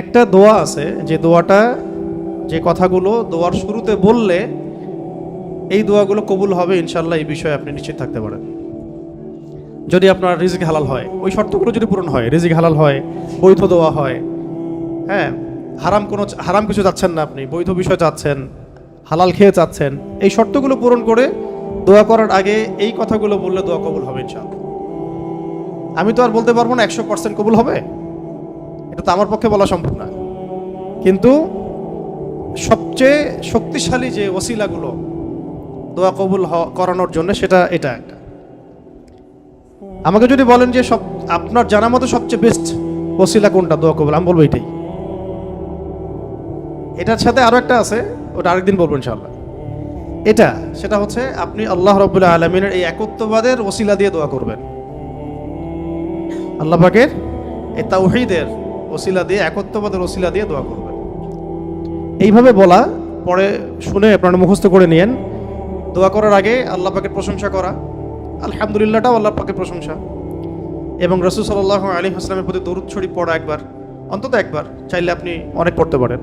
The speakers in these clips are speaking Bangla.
একটা দোয়া আছে, যে দোয়াটা, যে কথাগুলো দোয়ার শুরুতে বললে এই দোয়াগুলো কবুল হবে ইনশাল্লাহ এই বিষয়ে আপনি নিশ্চিত থাকতে পারেন। যদি আপনার রিজিক হালাল হয়, ওই শর্তগুলো যদি পূরণ হয়, রিজিক হালাল হয়, বৈধ দোয়া হয় হ্যাঁ হারাম কোনো, হারাম কিছু চাচ্ছেন না আপনি, বৈধ বিষয় চাচ্ছেন, হালাল খেয়ে চাচ্ছেন, এই শর্তগুলো পূরণ করে দোয়া করার আগে এই কথাগুলো বললে দোয়া কবুল হবে ইনশাল্লাহ আমি তো আর বলতে পারব না, একশো পার্সেন্ট কবুল হবে? এটা তো আমার পক্ষে বলা সম্ভব না। কিন্তু সবচেয়ে শক্তিশালী যে ওসিলাগুলো দোয়া কবুল করানোর জন্য সেটা এটা একটা। আমাকে যদি বলেন যে সব আপনার জানা মতো সবচেয়ে বেস্ট ওসিলা কোনটা? দোয়া কবুল, আমি বলব এটাই। এটার সাথে আরও একটা আছে, ওটা আরেকদিন বলব ইনশাল্লাহ এটা, সেটা হচ্ছে আপনি আল্লাহ রবুল্লাহ আলমিনের এই একত্ববাদের ওসিলা দিয়ে দোয়া করবেন। আল্লাহ পাকের এই তাওহীদের ওসিলা দিয়ে একত্ববাদের ওসিলা দিয়ে দোয়া করবেন। এইভাবে বলা পরে শুনে আপনারা মুখস্থ করে নিয়েন। দোয়া করার আগে আল্লাহ পাকের প্রশংসা করা। আলহামদুলিল্লাহটাও আল্লাহ পাকের প্রশংসা। এবং রসুল সাল্লাহ আলী হাসলামের প্রতি দরুদ শরীফ পড়া একবার অন্তত একবার চাইলে আপনি অনেক পড়তে পারেন।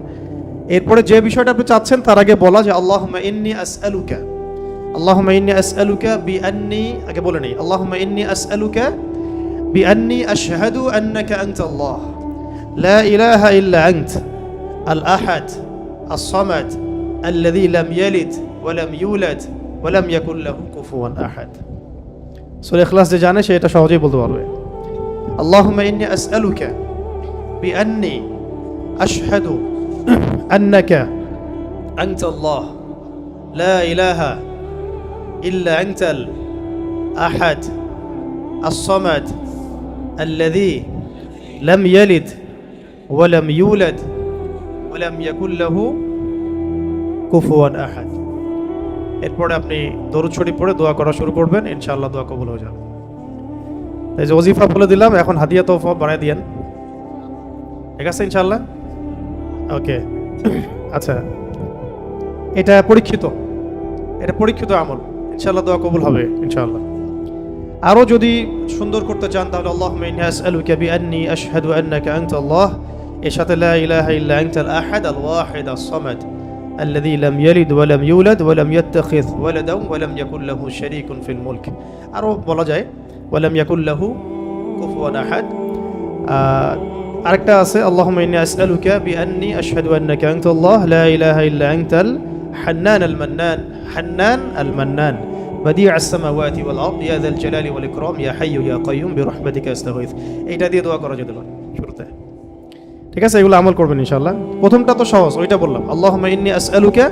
এরপরে যে বিষয়টা আপনি চাচ্ছেন তার আগে বলা যে আল্লাহ ইন্নি আস আলুকা আল্লাহ ইন্নি আস আলুকা বি আন্নি আগে বলে নেই আল্লাহ ইন্নি আস আলুকা বি আন্নি আশহাদু আন্নাকা আনতা আল্লাহ লা ইলাহা ইল্লা আনত আল আহাদ الصمد الذي لم يلد ولم يولد ولم يكن له كفوا احد সূরা ইখলাস যে জানে সে এটা সহজেই বলতে পারবে اللهم اني اسالك باني اشهد انك انت الله لا اله الا انت الاحد الصمد الذي لم يلد ولم يولد ولم يكن له كفوا احد এরপরে আপনি দরুদ শরীফ পড়ে দোয়া করা শুরু করবেন, ইনশাআল্লাহ দোয়া কবুল হয়ে যাবে। এই যে ওজিফা বলে দিলাম, এখন হাদিয়া তোফা বানাই দিয়েন। ঠিক আছে ইনশাআল্লাহ? ওকে। আচ্ছা এটা পরীক্ষিত। এটা পরীক্ষিত আমল। ইনশাআল্লাহ দোয়া কবুল হবে, ইনশাআল্লাহ। আরও যদি সুন্দর করতে চান, তাহলে আল্লাহ মিনহাস আলু কাবি আশহাদু আন্নাকা আনতা আল্লাহ এর সাথে লা ইলাহা ইল্লা আনতাল আহাদ আল ওয়াহিদ আস সামাদ الذي لم يلد ولم يولد ولم يتخذ ولدا ولم يكن له شريك في الملك আরও বলা যায় ولم يكن له كفوا احد আহ, আরেকটা আছে اللهم اني اسالك باني اشهد انك انت الله لا اله الا انت الحنان المنان حنان المنان بديع السماوات والارض يا ذا الجلال والاكرام يا حي يا قيوم برحمتك استغيث এইটা দিয়ে দোয়া করা যেতে পারে শুরুতে ঠিক আছে, এগুলো আমল করবেন ইনশাল্লাহ প্রথমটা তো সহজ, ওইটা বললাম আল্লাহ ইন্নি আস আলুকে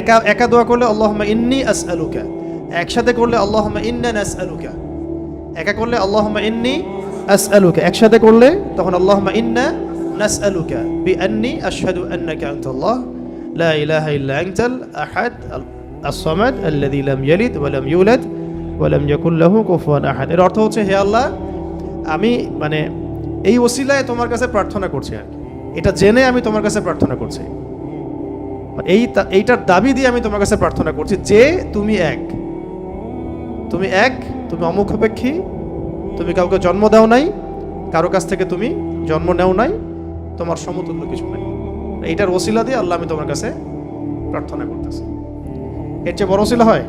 একা একা দোয়া করলে আল্লাহ ইন্নি আস আলুকে একসাথে করলে আল্লাহ ইন্নান আস আলুকে একা করলে আল্লাহ ইন্নি আস আলুকে একসাথে করলে তখন আল্লাহমা ইন্না নাস আলুকা বি আন্নি আশহাদু আন্নাকা আনতাল্লাহ, লা ইলাহা ইল্লা আনতাল আহাদ আসসামাদ আল্লাযী লাম ইয়ালিদ ওয়া লাম ইউলাদ ওয়া লাম ইয়াকুল লাহু কুফুয়ান আহাদ। এর অর্থ হচ্ছে, হে আল্লাহ, আমি মানে এই ওসিলায় তোমার কাছে প্রার্থনা করছি আর কি। এটা জেনে আমি তোমার কাছে প্রার্থনা করছি। এই এইটার দাবি দিয়ে আমি তোমার কাছে প্রার্থনা করছি যে তুমি এক। তুমি এক, তুমি অমুখাপেক্ষী, তুমি কাউকে জন্ম দাও নাই, কারও কাছ থেকে তুমি জন্ম নেও নাই, তোমার সমতুল্য কিছু নাই। এইটার ওসিলা দিয়ে আল্লাহ আমি তোমার কাছে প্রার্থনা করতেছি। এর চেয়ে বড় ওসিলা হয়?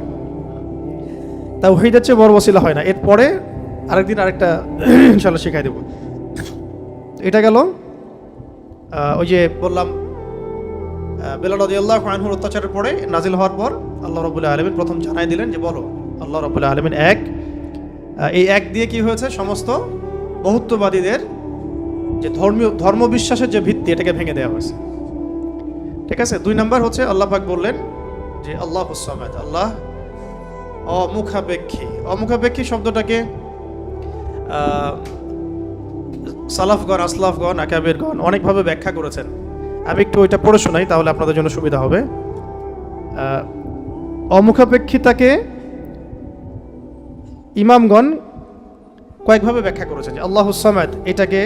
তা ওহিদের চেয়ে বড় ওসিলা হয় না। এরপরে আরেকদিন আরেকটা ইনশাল্লাহ শেখাই দেবো। এটা গেল। ওই যে বললাম বেলাল আল্লাহ আনহুর অত্যাচারের পরে নাজিল হওয়ার পর আল্লাহ রবুল্লাহ আলমিন প্রথম জানাই দিলেন যে বলো, আল্লাহ রবুল্লাহ আলমিন এক। এই এক দিয়ে কি হয়েছে? সমস্ত বহুত্ববাদীদের যে ধর্মীয় ধর্ম বিশ্বাসের যে ভিত্তি, এটাকে ভেঙে দেওয়া হয়েছে। ঠিক আছে? দুই নাম্বার হচ্ছে, আল্লাহ পাক বললেন যে, আল্লাহ হুসামাদ আল্লাহ অমুখাপেক্ষী। অমুখাপেক্ষী শব্দটাকে সালাফগণ, আসলাফগণ, আকাবেরগণ অনেকভাবে ব্যাখ্যা করেছেন। আমি একটু ওইটা পড়ে শোনাই, তাহলে আপনাদের জন্য সুবিধা হবে। অমুখাপেক্ষিতাকে ইমামগণ কয়েকভাবে ব্যাখ্যা করেছেন, যে আল্লাহ সামাদ এটাকে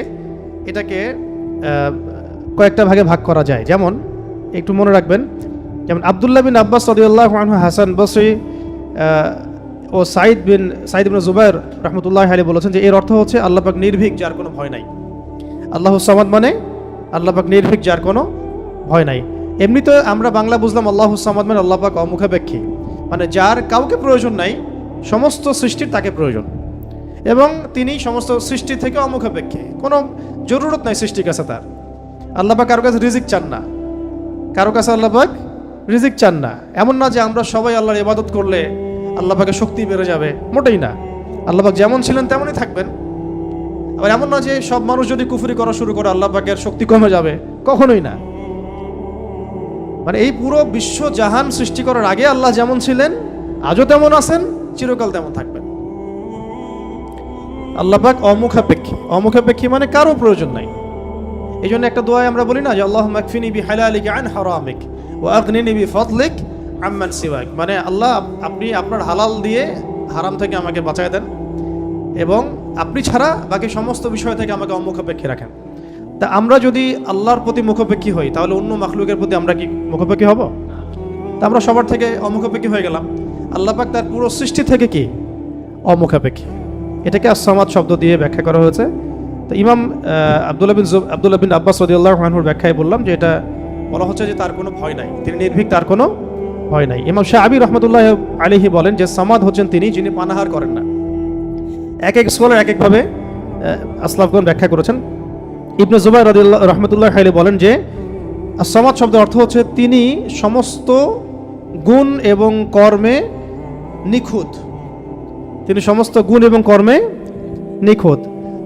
এটাকে কয়েকটা ভাগে ভাগ করা যায়। যেমন, একটু মনে রাখবেন, যেমন আবদুল্লাহ বিন আব্বাস সদিউল্লাহ হাসান বসরি ও সাইদ বিন সাইদ বিন জুবাইর রহমতুল্লাহ আলী বলেছেন যে এর অর্থ হচ্ছে আল্লাহ পাক নির্ভীক, যার কোনো ভয় নাই। আল্লাহ সামাদ মানে আল্লাহ পাক নির্ভীক, যার কোনো ভয় নাই। এমনিতে আমরা বাংলা বুঝলাম আল্লাহ সামাদ মানে আল্লাহ পাক অমুখাপেক্ষী। মানে যার কাউকে প্রয়োজন নাই, সমস্ত সৃষ্টির তাকে প্রয়োজন। এবং তিনি সমস্ত সৃষ্টি থেকে অমুখাপেক্ষী। কোনো জরুরত নাই সৃষ্টির কাছে তার। আল্লাহ পাক কারও কাছে রিজিক চান না। কারও কাছে আল্লাহ পাক রিজিক চান না। এমন না যে আমরা সবাই আল্লাহর ইবাদত করলে আল্লাহ পাকের শক্তি বেড়ে যাবে। মোটেই না। আল্লাহ পাক যেমন ছিলেন তেমনই থাকবেন। আবার এমন না যে সব মানুষ যদি কুফরি করা শুরু করে আল্লাপাকের শক্তি কমে যাবে। কখনোই না। মানে এই পুরো বিশ্ব জাহান সৃষ্টি করার আগে আল্লাহ যেমন ছিলেন, আজও তেমন আছেন, চিরকাল তেমন থাকবেন। আল্লাহ পাক অমুখাপেক্ষী। অমুখাপেক্ষী মানে কারও প্রয়োজন নাই। এই জন্য একটা দোয়ায় আমরা বলি না যে আল্লাহ মাকফিনি বি হালালিক আন হারামিক ও আগনিনি বি ফদলিক আম্মান সিওয়াক। মানে আল্লাহ, আপনি আপনার হালাল দিয়ে হারাম থেকে আমাকে বাঁচায় দেন এবং আপনি ছাড়া বাকি সমস্ত বিষয় থেকে আমাকে অমুখাপেক্ষী রাখেন। তা আমরা যদি আল্লাহর প্রতি মুখাপেক্ষী হই, তাহলে অন্য মাখলুকের প্রতি আমরা কি মুখাপেক্ষী হব? তা আমরা সবার থেকে অমুখাপেক্ষী হয়ে গেলাম। আল্লাহ পাক তার পুরো সৃষ্টি থেকে কি? অমুখাপেক্ষী। এটাকে আসামাদ শব্দ দিয়ে ব্যাখ্যা করা হয়েছে। তো ইমাম আবদুল্লাহ বিন জুব আবদুল্লাহ বিন আব্বাস সদিউল্লাহ রহমানুর ব্যাখ্যায় বললাম যে এটা বলা হচ্ছে যে তার কোনো ভয় নাই। তিনি নির্ভীক, তার কোনো ভয় নাই। ইমাম শাহ আবি রহমতুল্লাহ আলিহি বলেন যে সামাদ হচ্ছেন তিনি যিনি পানাহার করেন না। এক এক স্কলার এক একভাবে আসলাফগণ ব্যাখ্যা করেছেন। ইবনে জুবাই রদিল্লাহ রহমতুল্লাহ হাইলি বলেন যে সমাজ শব্দের অর্থ হচ্ছে তিনি সমস্ত গুণ এবং কর্মে নিখুঁত। তিনি সমস্ত গুণ এবং কর্মে নিখুঁত।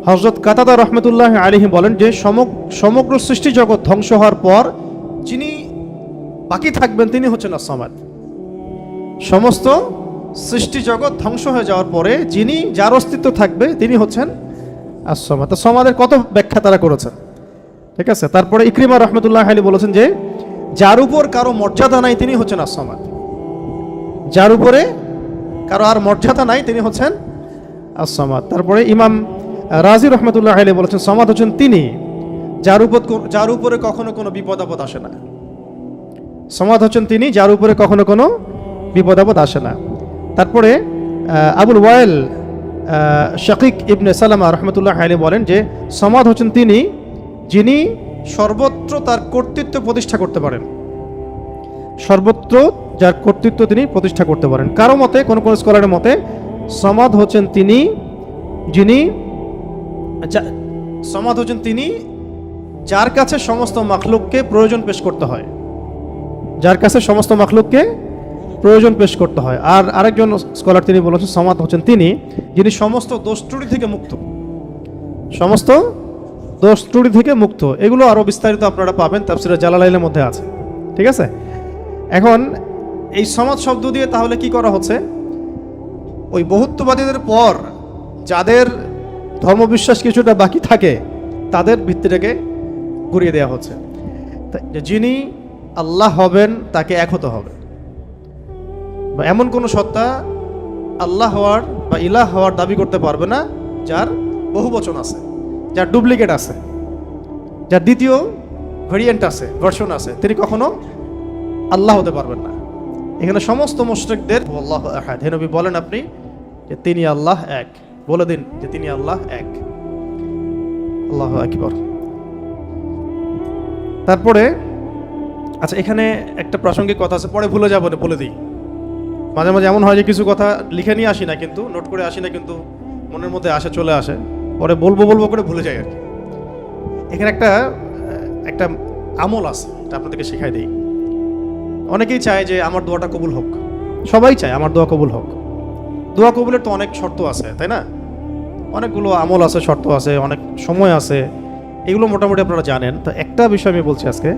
হজরত কাতাদা রহমতুল্লাহ আলিহি বলেন যে সমগ- সমগ্র সৃষ্টি জগৎ ধ্বংস হওয়ার পর যিনি বাকি থাকবেন তিনি হচ্ছেন আসামাদ। সমস্ত সৃষ্টি জগৎ ধ্বংস হয়ে যাওয়ার পরে যিনি যার অস্তিত্ব থাকবে, তিনি হচ্ছেন আসমাদ। সমাদের কত ব্যাখ্যা তারা করেছেন? ঠিক আছে? তারপরে ইকরিমা রহমতুল্লাহ আলী বলেছেন যে, যার উপর কারও মর্যাদা নাই, তিনি হচ্ছেন আসমাদ। যার উপরে কারও আর মর্যাদা নাই, তিনি হচ্ছেন আসমাদ। তারপরে ইমাম রাজি রহমতুল্লাহ আলী বলেছেন, সমাদ হচ্ছেন তিনি। যার উপর যার উপরে কখনো কোনো বিপদ আপদ আসে না। সমাদ হচ্ছেন তিনি, যার উপরে কখনো কোনো বিপদ আপদ আসে না। তারপরে আবুল ওয়াইল শাকিক ইবনে সালামা রহমতুল্লাহ আলী বলেন যে সমাদ হচ্ছেন তিনি, যিনি সর্বত্র তার কর্তৃত্ব প্রতিষ্ঠা করতে পারেন। সর্বত্র যার কর্তৃত্ব তিনি প্রতিষ্ঠা করতে পারেন। কারও মতে, কোন কোন স্কলারের মতে সমাদ হচ্ছেন তিনি, যিনি সমাদ হচ্ছেন তিনি, যার কাছে সমস্ত মাখলুককে প্রয়োজন পেশ করতে হয়। যার কাছে সমস্ত মাখলুককে প্রয়োজন পেশ করতে হয়। আর আরেকজন স্কলার তিনি বলেছেন সমাদ হচ্ছেন তিনি, যিনি সমস্ত দোষ ত্রুটি থেকে মুক্ত। সমস্ত দোষ ত্রুটি থেকে মুক্ত। এগুলো আরও বিস্তারিত আপনারা পাবেন, তাফসিরা জালালাইলের মধ্যে আছে। ঠিক আছে? এখন এই সমাজ শব্দ দিয়ে তাহলে কি করা হচ্ছে? ওই বহুত্ববাদীদের পর যাদের ধর্মবিশ্বাস কিছুটা বাকি থাকে, তাদের ভিত্তিটাকে ঘুরিয়ে দেওয়া হচ্ছে। যিনি আল্লাহ হবেন, তাকে এক হতে হবে। বা এমন কোনো সত্তা আল্লাহ হওয়ার বা ইলাহ হওয়ার দাবি করতে পারবে না, যার বহু বচন আছে, যার ডুপ্লিকেট আছে, যার দ্বিতীয় ভেরিয়েন্ট আছে ভার্সন আছে, তিনি কখনো আল্লাহ হতে পারবেন না। এখানে সমস্ত মুশরিকদের আল্লাহ বলেন আপনি যে তিনি আল্লাহ এক। বলে দিন যে তিনি আল্লাহ এক। আল্লাহ আকবর। তারপরে আচ্ছা এখানে একটা প্রাসঙ্গিক কথা আছে, পরে ভুলে যাব না বলে দিই। মাঝে মাঝে এমন হয় যে কিছু কথা লিখে নিয়ে আসি না কিন্তু, নোট করে আসি না কিন্তু মনের মধ্যে আসে, চলে আসে। পরে বলব বলব করে ভুলে যাই আর কি। এখানে একটা একটা আমল আছে, এটা আপনাদেরকে শেখাই দিই। অনেকেই চায় যে আমার দোয়াটা কবুল হোক। সবাই চায় আমার দোয়া কবুল হোক। দোয়া কবুলের তো অনেক শর্ত আছে, তাই না? অনেকগুলো আমল আছে, শর্ত আছে, অনেক সময় আছে, এগুলো মোটামুটি আপনারা জানেন। তো একটা বিষয় আমি বলছি আজকে